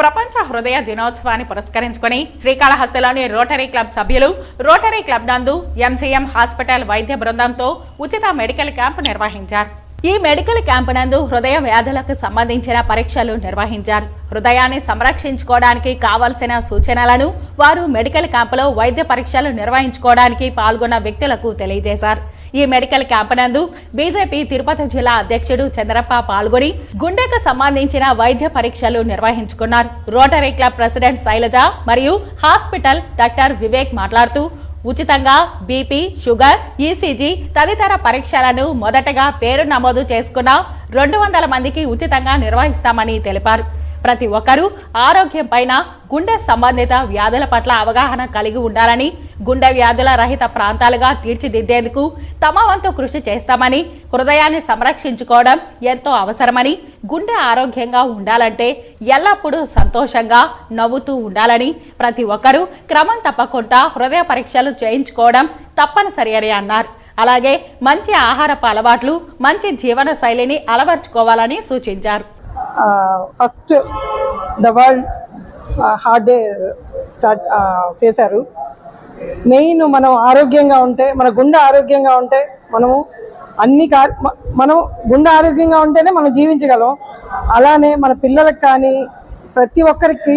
ప్రపంచ హృదయ దినోత్సవాన్ని పురస్కరించుకుని శ్రీకాళహస్తిలోని రోటరీ క్లబ్ సభ్యులు రోటరీ క్లబ్ నందు ఎంసీఎం హాస్పిటల్ వైద్య బృందంతో ఉచిత మెడికల్ క్యాంపు నిర్వహించారు. ఈ మెడికల్ క్యాంపు నందు హృదయ వ్యాధులకు సంబంధించిన పరీక్షలు నిర్వహించారు. హృదయాన్ని సంరక్షించుకోవడానికి కావలసిన సూచనలను వారు మెడికల్ క్యాంపులో వైద్య పరీక్షలు నిర్వహించుకోవడానికి పాల్గొన్న వ్యక్తులకు తెలియజేశారు. ఈ మెడికల్ క్యాంప్ నందు బీజేపీ తిరుపతి జిల్లా అధ్యక్షుడు చంద్రప్ప పాల్గొని గుండెకు సంబంధించిన వైద్య పరీక్షలు నిర్వహించుకున్నారు. రోటరీ క్లబ్ ప్రెసిడెంట్ శైలజ మరియు హాస్పిటల్ డాక్టర్ వివేక్ మాట్లాడుతూ ఉచితంగా బీపీ షుగర్ ఈసీజీ తదితర పరీక్షలను మొదటగా పేరు నమోదు చేసుకున్న రెండు వందల మందికి ఉచితంగా నిర్వహిస్తామని తెలిపారు. ప్రతి ఒక్కరూ ఆరోగ్యం పైన గుండె సంబంధిత వ్యాధుల పట్ల అవగాహన కలిగి ఉండాలని గుండె వ్యాధుల రహిత ప్రాంతాలుగా తీర్చిదిద్దేందుకు తమ వంతు కృషి చేస్తామని హృదయాన్ని సంరక్షించుకోవడం ఎంతో అవసరమని గుండె ఆరోగ్యంగా ఉండాలంటే ఎల్లప్పుడూ సంతోషంగా నవ్వుతూ ఉండాలని ప్రతి ఒక్కరూ క్రమం తప్పకుండా హృదయ పరీక్షలు చేయించుకోవడం తప్పనిసరి అని అన్నారు. అలాగే మంచి ఆహారపు అలవాట్లు మంచి జీవన శైలిని అలవర్చుకోవాలని సూచించారు. First the world heart day start చేశారు. మెయిన్ మనం ఆరోగ్యంగా ఉంటే మన గుండె ఆరోగ్యంగా ఉంటే మనము అన్ని కా మనం గుండె ఆరోగ్యంగా ఉంటేనే మనం జీవించగలం. అలానే మన పిల్లలకు కానీ ప్రతి ఒక్కరికి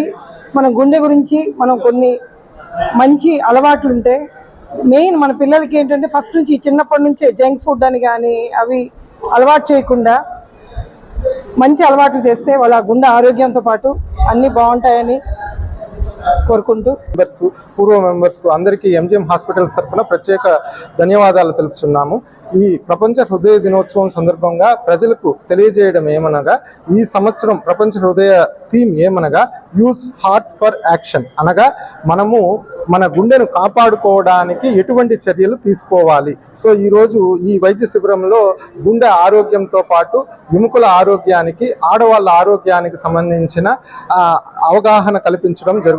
మన గుండె గురించి మనం కొన్ని మంచి అలవాట్లు ఉంటే మెయిన్ మన పిల్లలకి ఏంటంటే ఫస్ట్ నుంచి చిన్నప్పటి నుంచే జంక్ ఫుడ్ అని కానీ అవి అలవాటు చేయకుండా మంచి అలవాట్లు చేస్తే వాళ్ళ గుండె ఆరోగ్యంతో పాటు అన్నీ బాగుంటాయని కోరుకుంటూ మెంబర్స్ పూర్వ మెంబర్స్కు అందరికీ ఎంజిఎం హాస్పిటల్స్ తరఫున ప్రత్యేక ధన్యవాదాలు తెలుపుతున్నాము ఈ ప్రపంచ హృదయ దినోత్సవం సందర్భంగా ప్రజలకు తెలియజేయడం ఏమనగా ఈ సంవత్సరం ప్రపంచ హృదయ థీమ్ ఏమనగా యూజ్ హార్ట్ ఫర్ యాక్షన్ అనగా మనము మన గుండెను కాపాడుకోవడానికి ఎటువంటి చర్యలు తీసుకోవాలి. సో ఈరోజు ఈ వైద్య శిబిరంలో గుండె ఆరోగ్యంతో పాటు ఎముకల ఆరోగ్యానికి ఆడవాళ్ళ ఆరోగ్యానికి సంబంధించిన అవగాహన కల్పించడం జరుగుతుంది.